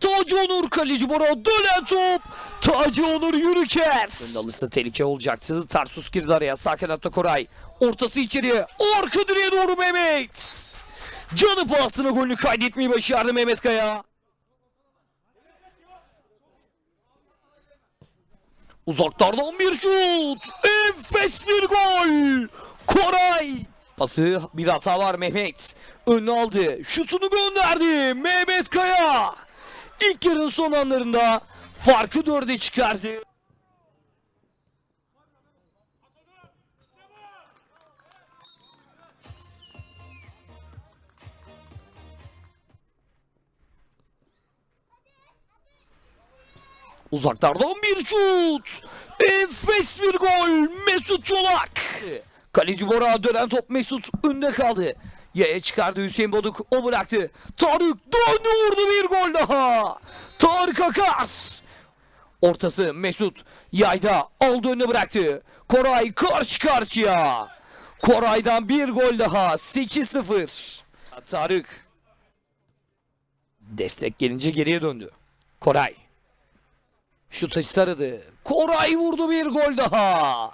Taci Onur kaleci Bora dönen top. Taci Onur yürüker. Önde alırsa tehlike olacaktı. Tarsus girdi araya. Sağ kanatta Koray. Ortası içeriye. Arka direğe doğru Mehmet. Canı pahasına golünü kaydetmeyi başardı Mehmet Kaya. Uzaklardan bir şut. Enfes bir gol. Koray. Pası bir hata var Mehmet. Önüne aldı. Şutunu gönderdi. Mehmet Kaya. İlk yarının son anlarında farkı dörde çıkardı. Uzaklardan bir şut. Enfes bir gol. Mesut Çolak. Kaleci Bora dönen top Mesut önde kaldı. Yaya çıkardı Hüseyin Boduk. O bıraktı. Tarık döndü bir gol daha. Tarık Akar. Ortası Mesut yayda önüne bıraktı. Koray karşı karşıya. Koray'dan bir gol daha. 8-0. Tarık. Destek gelince geriye döndü. Koray. Şut açısı aradı. Koray vurdu bir gol daha.